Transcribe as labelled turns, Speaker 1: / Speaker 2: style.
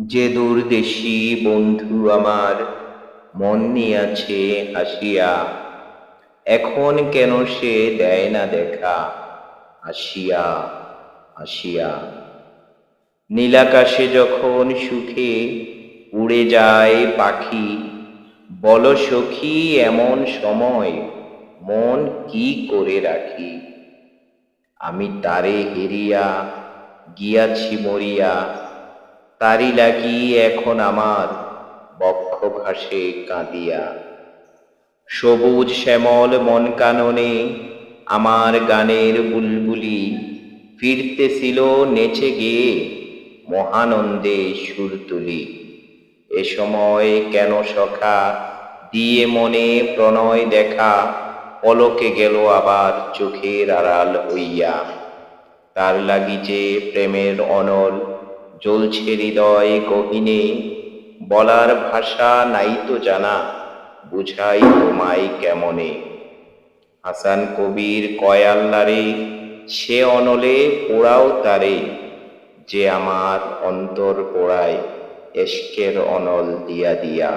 Speaker 1: যে দূরদেশী বন্ধু আমার, মন নিয়াছে হাসিয়া। এখন কেন সে দেয় না দেখা? আসিয়া আসিয়া। নীলাকাশে যখন সুখে উড়ে যায় পাখি, বল সখী, এমন সময় মন কি করে রাখি? আমি তারে হেরিয়া, গিয়াছি মরিয়া। তারি লাগি এখন আমার বক্ষ ভাসে কাঁদিয়া। সবুজ শ্যামল মন কাননে আমার গানের বুলবুলি ফিরতেছিল নেচে গিয়ে মহানন্দে সুর তুলি। এ সময় কেন সখা, দিয়ে মনে প্রণয় দেখা, পলকে গেল আবার চোখের আড়াল হইয়া। তার লাগি যে প্রেমের অনল জ্বলছে হৃদয় কহিনে বলার ভাষা নাই তো জানা, বুঝাই তোমায় কেমনে? হাসান কবির কয়াল্লারে সে অনলে পোড়াও তারে, যে আমার অন্তর পোড়ায়, এশকের অনল দিয়া দিয়া।